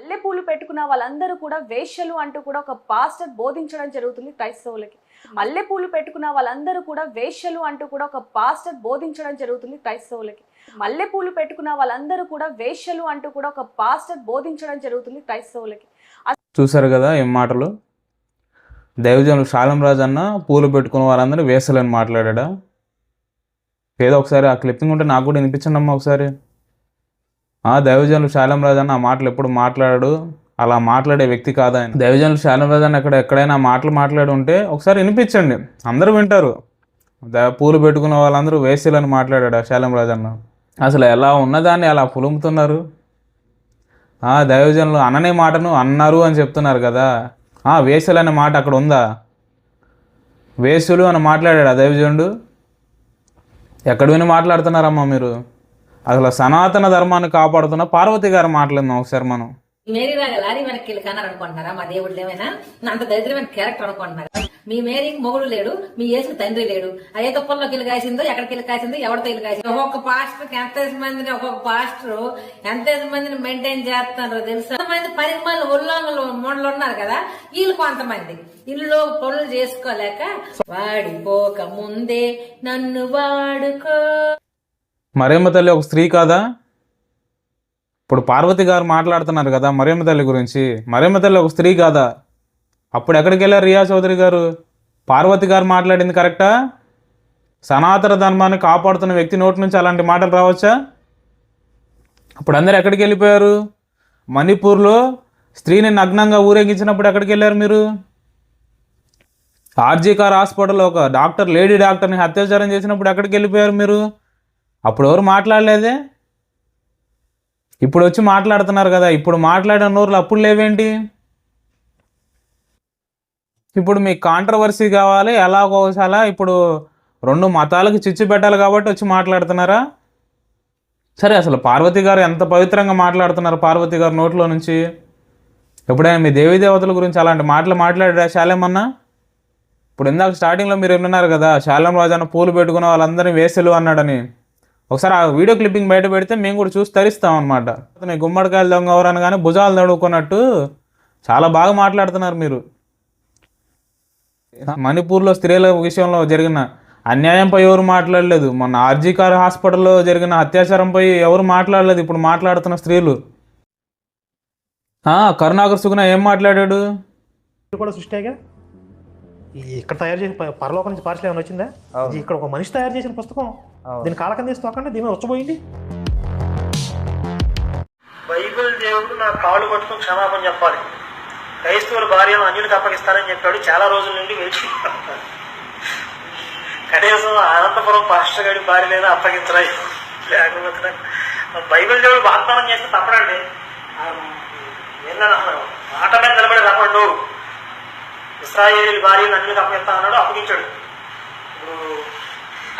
మల్లెపూలు పెట్టుకున్న వాళ్ళందరూ కూడా వేశ్యలు అంటూ కూడా ఒక పాస్టర్ బోధించడం జరుగుతుంది క్రైస్తవులకి. మల్లెపూలు పెట్టుకున్న వాళ్ళందరూ కూడా వేశ్యలు అంటూ కూడా ఒక పాస్టర్ బోధించడం జరుగుతుంది క్రైస్తవులకి. మల్లెపూలు పెట్టుకున్న వాళ్ళందరూ కూడా వేశ్యలు అంటూ కూడా ఒక పాస్టర్ బోధించడం జరుగుతుంది క్రైస్తవులకి. చూసారు కదా ఏం మాటలు? దైవజనులు శాలం రాజు అన్న పూలు పెట్టుకున్న వారందరూ వేసలని మాట్లాడా ఏదో ఒకసారి ఆ క్లిప్పింగ్ ఉంటే నాకు కూడా వినిపించండి అమ్మా ఒకసారి. ఆ దైవజనులు శాలం రాజన్న అన్న ఆ మాటలు ఎప్పుడు మాట్లాడాడు అలా మాట్లాడే వ్యక్తి కాదు ఆయన. దైవజనులు శాలం రాజు అన్న ఎక్కడ ఎక్కడైనా మాటలు మాట్లాడి ఉంటే ఒకసారి వినిపించండి. అందరూ వింటారు. పూలు పెట్టుకున్న వాళ్ళందరూ వేసలని మాట్లాడాడు ఆ శాలం రాజు అన్న అసలు ఎలా ఉన్నదాన్ని అలా పులుముతున్నారు? ఆ దైవజనులు అననే మాటను అన్నారు అని చెప్తున్నారు కదా. ఆ వేసులు అనే మాట అక్కడ ఉందా? వేసులు అని మాట్లాడాడు ఆ దైవజనుడు. ఎక్కడ విని మాట్లాడుతున్నారమ్మా మీరు? అసలు సనాతన ధర్మాన్ని కాపాడుతున్న పార్వతి గారు మాట్లాడిందాం ఒకసారి మనం. మేరీ లాగా లారీ వెనక్కి వెళ్ళి కన్నారు అనుకుంటున్నారా? మా దేవుడు ఏమైనా అంత దరిద్రమైన క్యారెక్టర్ అనుకుంటున్నారా? మీ మేరీకి మొగుడు లేడు మీ యేసు తండ్రి లేడు. అదే తుప్పల్లోకి వెళ్ళి కాసిందో ఎక్కడికి వెళ్ళి కాసిందో ఎవరితో వెళ్ళి కాసిందో. ఒక్కొక్క పాస్టర్ ఎంత మందిని ఒక్కొక్క పాస్టర్ ఎంత మందిని మెయింటైన్ చేస్తున్నారో తెలుసా? మంది పరిమాణాలు ఉల్లంఘనలు మూడలు ఉన్నారు కదా వీళ్ళు కొంతమంది. ఇల్లు పనులు చేసుకోలేక వాడిపోక ముందే నన్ను వాడుకో. మరేమ్మ తల్లి ఒక స్త్రీ కాదా? ఇప్పుడు పార్వతి గారు మాట్లాడుతున్నారు కదా మరేమ్మ తల్లి గురించి. మరేమ్మ తల్లి ఒక స్త్రీ కాదా? అప్పుడు ఎక్కడికి వెళ్ళారు రియా చౌదరి గారు? పార్వతి గారు మాట్లాడింది కరెక్టా? సనాతన ధర్మాన్ని కాపాడుతున్న వ్యక్తి నోటి నుంచి అలాంటి మాటలు రావచ్చా? అప్పుడు అందరు ఎక్కడికి వెళ్ళిపోయారు? మణిపూర్లో స్త్రీని నగ్నంగా ఊరేగించినప్పుడు ఎక్కడికి వెళ్ళారు మీరు? ఆర్జీకార్ హాస్పిటల్లో ఒక డాక్టర్ లేడీ డాక్టర్ని అత్యాచారం చేసినప్పుడు ఎక్కడికి వెళ్ళిపోయారు మీరు? అప్పుడు ఎవరు మాట్లాడలేదే? ఇప్పుడు వచ్చి మాట్లాడుతున్నారు కదా ఇప్పుడు మాట్లాడిన నోరులు అప్పుడు లేవేంటి? ఇప్పుడు మీకు కాంట్రవర్సీ కావాలి ఎలాగోసాలా ఇప్పుడు రెండు మతాలకు చిచ్చు పెట్టాలి కాబట్టి వచ్చి మాట్లాడుతున్నారా? సరే అసలు పార్వతి గారు ఎంత పవిత్రంగా మాట్లాడుతున్నారు పార్వతి గారు నోట్లో నుంచి? ఎప్పుడైనా మీ దేవీ దేవతల గురించి అలాంటి మాటలు మాట్లాడారా శాలేమన్నా? ఇప్పుడు ఇందాక స్టార్టింగ్లో మీరు విన్నారు కదా శాలం రాజన్న పూలు పెట్టుకున్న వాళ్ళందరినీ వేసలు అన్నాడని. ఒకసారి ఆ వీడియో క్లిప్పింగ్ బయట పెడితే మేము కూడా చూసి తరిస్తాం అనమాట అతను గుమ్మడికాయలు దొంగ ఎవరని కానీ భుజాలు తడుకున్నట్టు చాలా బాగా మాట్లాడుతున్నారు మీరు. మణిపూర్లో స్త్రీల విషయంలో జరిగిన అన్యాయంపై ఎవరు మాట్లాడలేదు. మొన్న ఆర్జీకార్ హాస్పిటల్లో జరిగిన అత్యాచారంపై ఎవరు మాట్లాడలేదు. ఇప్పుడు మాట్లాడుతున్న స్త్రీలు. కరుణాకర్ సుగుణ ఏం మాట్లాడాడు? కూడా సృష్టిగా ఇక్కడ తయారు చేసిన పరలోకం నుంచి పార్సల్ ఏమైనా వచ్చిందా? ఇక్కడ ఒక మనిషి తయారు చేసిన పుస్తకం. దీని కాలకం తీసి తోకండి దీని మీద వచ్చబోయింది బైబిల్ దేవుడు నా కాళ్ళు పట్టుకుని క్షమాపణ చెప్పాలి. క్రైస్తవుల భార్యను అన్యులకు అప్పగిస్తానని చెప్పాడు. చాలా రోజుల నుండి వేచి కనీసం అనంతపురం పాస్టర్ గారి భార్యలైనా అప్పగించరా? లేకపోతే బైబిల్ దేవుడు వాగ్దానం చేస్తే తప్పడండి. అన్నాడు మాట మీద నిలబడి రమ్మడు ఇస్రాయేల్ భార్యను అన్యులకు అప్పగిస్తా అన్నాడు అప్పగించాడు ఇప్పుడు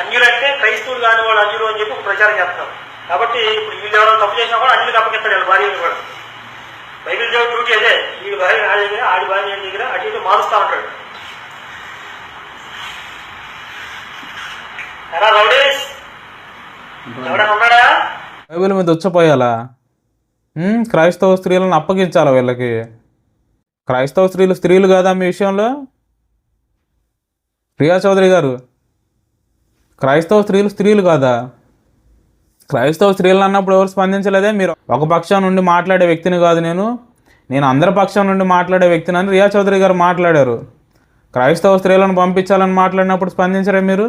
అన్యులంటే క్రైస్తవులు కాని వాళ్ళు అన్యులు అని చెప్పి ప్రచారం చేస్తున్నారు కాబట్టి ఇప్పుడు వీళ్ళు ఎవరైనా తప్పు చేసినా కూడా అన్యులకు అప్పగిస్తాడు వాళ్ళ భార్యను కూడా. బైబిల్ దేవుడు డ్యూటీ అదే వీడి భార్య ఆడి దగ్గర ఆడి భార్య దగ్గర అటు ఇటు మారుస్తా ఉంటాడు. ఎలా రౌడీస్? ఎవడన్నా ఉన్నాడా? బైబిల్ మీద వచ్చపోయాలా క్రైస్తవ స్త్రీలను అప్పగించాలా వీళ్ళకి? క్రైస్తవ స్త్రీలు స్త్రీలు కాదా మీ విషయంలో? ప్రియా చౌదరి గారు క్రైస్తవ స్త్రీలు స్త్రీలు కాదా? క్రైస్తవ స్త్రీలు అన్నప్పుడు ఎవరు స్పందించలేదే? మీరు ఒక పక్షం నుండి మాట్లాడే వ్యక్తిని కాదు నేను. నేను అందరి పక్షం నుండి మాట్లాడే వ్యక్తిని అని రియా చౌదరి గారు మాట్లాడారు. క్రైస్తవ స్త్రీలను పంపించాలని మాట్లాడినప్పుడు స్పందించరే మీరు?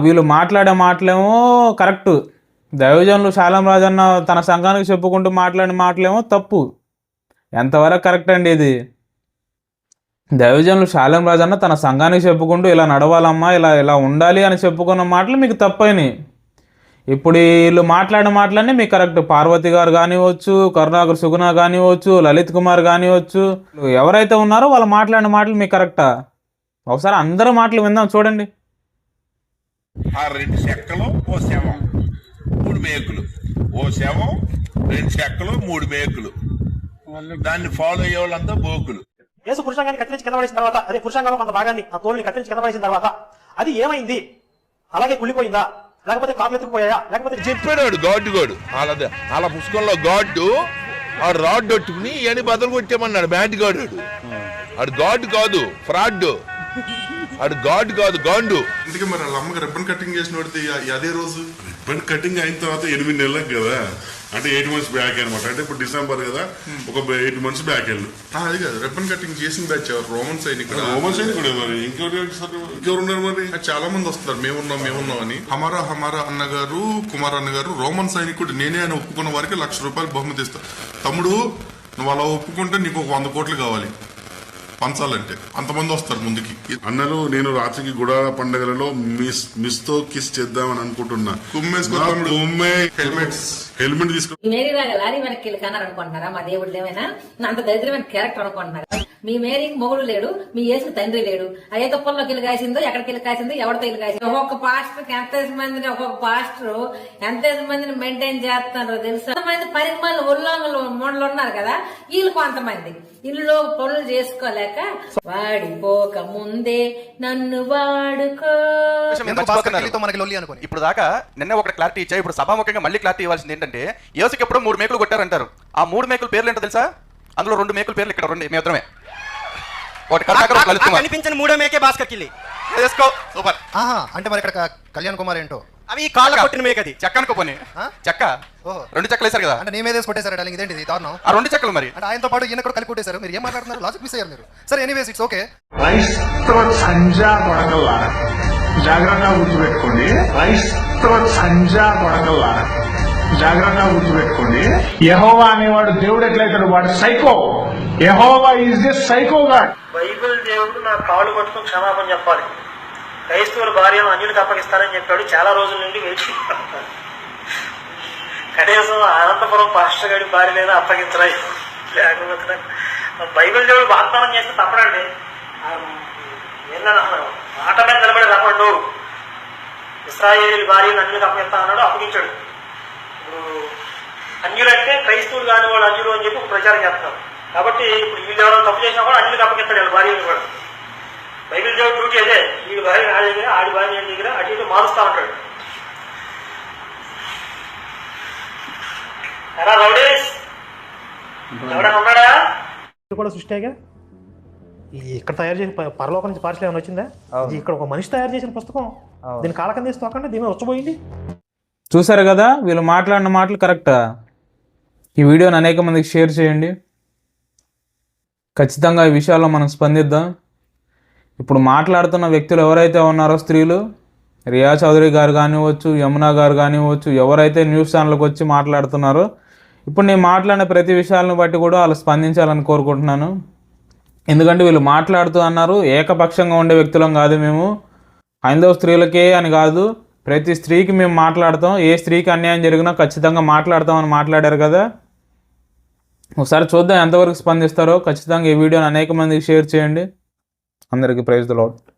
వీళ్ళు మాట్లాడే మాటలేమో కరెక్ట్. దైవజనులు శాలం రాజన్న తన సంఘానికి చెప్పుకుంటూ మాట్లాడిన మాటలేమో తప్పు. ఎంతవరకు కరెక్ట్ అండి ఇది? దైవజనులు శాలం రాజన్న తన సంఘానికి చెప్పుకుంటూ ఇలా నడవాలమ్మా ఇలా ఇలా ఉండాలి అని చెప్పుకున్న మాటలు మీకు తప్పైనవి ఇప్పుడు వీళ్ళు మాట్లాడిన మాటలన్నీ మీకు కరెక్ట్ పార్వతి గారు కానివచ్చు కరుణాకర్ సుగుణ కానివచ్చు లలిత్ కుమార్ కానివచ్చు ఎవరైతే ఉన్నారో వాళ్ళు మాట్లాడిన మాటలు మీకు కరెక్టా ఒకసారి అందరి మాటలు విందాం చూడండి. ఆ రెండు చెక్కలు ఓ శవం మూడు మేకులు. ఓ శవం రెండు చెక్కలు మూడు మేకులు. దాన్ని ఫాలో అయ్యే వాళ్ళంతా బోకులు. యేసు పురుషాంగాన్ని కత్తిరించి కింద పడేసిన తర్వాత అదే పురుషాంగంలో కొంత భాగాన్ని ఆ తోలుని కత్తిరించి కింద పడేసిన తర్వాత అది ఏమైంది? అలాగే కుళ్ళిపోయిందా? లేకపోతే కాపులు ఎత్తుకుపోయాయా? లేకపోతే చెప్పాడు గాడ్డు గాడు. వాళ్ళ వాళ్ళ పుస్తకంలో గాడ్డు ఆడు రాడ్ పట్టుకుని అని బదులు కొట్టామన్నాడు బ్యాట్ గాడు. ఆడు గాడ్ కాదు ఫ్రాడ్ ఆడు గాడ్ కాదు గాండు. అందుకే మరి వాళ్ళ అమ్మకి రిబ్బన్ కటింగ్ చేసిన అదే రోజు రిబ్బన్ కటింగ్ అయిన తర్వాత ఎనిమిది నెలలకు కదా. అంటే ఎయిట్ మంత్స్ బ్యాక్ అనమాట అంటే ఇప్పుడు డిసెంబర్ కదా ఒక ఎయిట్ మంత్స్ బ్యాక్ వెళ్ళు. అది కాదు. రిబ్బన్ కటింగ్ చేసిన బ్యాచ్ ఎవరు? రోమన్ సైనికుడు రోమన్ సైనికుడు మరి ఇంకెవరు ఇంకెవరు ఉన్నారు మరి? చాలా మంది వస్తారు మేమున్నాం మేమున్నాం అని హమారా హమారా అన్న గారు కుమార్ అన్న గారు రోమన్ సైనికుడు నేనే అని ఒప్పుకున్న వారికి లక్ష రూపాయలు బహుమతి ఇస్తా. తమ్ముడు నువ్వు అలా ఒప్పుకుంటే నీకు ఒక వంద కోట్లు కావాలి. పంచాలంటే. అంతమంది వస్తారు ముందుకి. అన్నలు నేను రాత్రికి గుడాల పండుగలలో మిస్ మిస్తో కిస్ చేద్దామని అనుకుంటున్నా. కుమ్మే హెల్మెట్స్. హెల్మెట్ తీసుకు మీ మేరీ లాగా లారీ వెనక్కి వెళ్ళి కన్నారు అనుకుంటున్నారా? మా దేవుడు ఏమైనా అంత దరిద్రమైన క్యారెక్టర్ అనుకుంటున్నారా? మీ మేరీకి మొగుడు లేడు మీ యేసుకు తండ్రి లేడు. ఆ ఏ తుప్పల్లోకి వెళ్ళి కాసిందో ఎక్కడికి వెళ్ళి కాసిందో ఎవరితో వెళ్ళి కాసిందో. ఒక్కొక్క పాస్టర్ ఎంత మందిని ఒక్కొక్క పాస్టర్ ఎంత మందిని మెయింటైన్ చేస్తున్నారో తెలుసా? మంది ఉల్లంఘలు మూడలు ఉన్నారు కదా వీళ్ళు కొంతమంది. ఇల్లు పనులు చేసుకోలేక వాడిపోక ముందే నన్ను వాడుకో. ఇప్పుడు దాకా నిన్న ఒకటి క్లారిటీ ఇచ్చా ఇప్పుడు సభాముఖంగా మళ్ళీ క్లారిటీ ఇవ్వాల్సింది ఏంటంటే యోసుకి ఎప్పుడో మూడు మేకులు కొట్టారంటారు. ఆ మూడు మేకుల పేర్లు ఏంటో తెలుసా? అందులో రెండు మేకుల పేర్లు ఇక్కడ రెండు మేత్రమే ఒకటి కర్ణాకర్ ఒకటి లలిత్ కుమార్ కనిపించిన మూడో మేకే భాస్కర్ కిల్లి. వేసుకో సూపర్. ఆహా అంటే మరి ఇక్కడ కళ్యాణ్ కుమార్ ఏంటో? అవి కాళ్ళ కొట్టిన మేక అది చెక్క అనుకో పోనీ. ఆ? చెక్క. ఓహో. రెండు చెక్కలు వేశారు కదా. అంటే నీ మీదేసి కొట్టేశారు డాలింగ్ ఇదేంటి ఇది? దారుణం. ఆ రెండు చెక్కలు మరి. అంటే ఆయనతో పాటు ఈయన కూడా కలిపి కొట్టేశారు. మీరు ఏం మాట్లాడుతున్నారు? లాజిక్ మిస్ అయ్యారు మీరు. సరే ఎనీవేస్ ఇట్స్ ఓకే క్రైస్తవ సంజా కొడకల్లారా జాగ్రత్తగా గుర్తుపెట్టుకోండి. క్రైస్తవ సంజా కొడకల్లారా జాగ్రత్తగా గుర్తుపెట్టుకోండి. యహోవా అనేవాడు దేవుడు ఎట్లయితాడు వాడు psycho. Jehovah is the psycho god. Bible దేవుడు నా కాళ్ళు పట్టుకుని క్షమాపణ చెప్పాలి. క్రైస్తవుల భార్యను అన్యుడికి అప్పగిస్తానని చెప్పాడు. చాలా రోజుల నుండి వేచి కనీసం అనంతపురం పాస్టర్ గారి భార్యనైనా అప్పగించరాయి. లేకపోతే నాకు బైబిల్ దేవుడు వాగ్దానం చేస్తే తప్పడండి. ఆ, ఏందన్నా మాట మీద నిలబడి రమ్మండు ఇస్రాయేల్ భార్యను అన్యుడికి అప్పగిస్తా అన్నాడు అప్పగించాడు. ఇప్పుడు అన్యులంటే క్రైస్తవులు కాని వాళ్ళు అన్యులు అని చెప్పి ప్రచారం చేస్తున్నారు. కాబట్టి ఇప్పుడు వీళ్ళు ఎవరైనా తప్పు చేసినా కూడా అన్యులకు అప్పగిస్తాడు వీళ్ళ భార్యను కూడా. బైబిల్ దేవుడు డ్యూటీ అదే వీడి భార్య నా దగ్గర ఆడి భార్య దగ్గర అటు ఇటు మారుస్తా ఉంటాడు. ఎరా రౌడీస్ ఎవడైనా ఉన్నాడా? ఇది కూడా సృష్టిగా ఈ ఇక్కడ తయారు చేసిన పరలోకం నుంచి పార్సల్ ఏమైనా వచ్చిందా? ఇది ఇక్కడ ఒక మనిషి తయారు చేసిన పుస్తకం దీని కాలకం తీసి తోకండి దీని మీద వచ్చబోయింది చూసారు కదా వీళ్ళు మాట్లాడిన మాటలు కరెక్టా ఈ వీడియోని అనేక మందికి షేర్ చేయండి. ఖచ్చితంగా ఈ విషయాల్లో మనం స్పందిద్దాం. ఇప్పుడు మాట్లాడుతున్న వ్యక్తులు ఎవరైతే ఉన్నారో స్త్రీలు రియా చౌదరి గారు కానివ్వచ్చు యమునా గారు కానివ్వచ్చు ఎవరైతే న్యూస్ ఛానల్కి వచ్చి మాట్లాడుతున్నారో ఇప్పుడు నేను మాట్లాడిన ప్రతి విషయాలను బట్టి కూడా వాళ్ళు స్పందించాలని కోరుకుంటున్నాను. ఎందుకంటే వీళ్ళు మాట్లాడుతూ అన్నారు ఏకపక్షంగా ఉండే వ్యక్తులం కాదు మేము. హైందవ స్త్రీలకే అని కాదు ప్రతి స్త్రీకి మేము మాట్లాడతాం ఏ స్త్రీకి అన్యాయం జరిగినా ఖచ్చితంగా మాట్లాడతామని మాట్లాడారు కదా? ఒకసారి చూద్దాం ఎంతవరకు స్పందిస్తారో. ఖచ్చితంగా ఈ వీడియోని అనేక మందికి షేర్ చేయండి. అందరికీ ప్రైజ్ ద లాడ్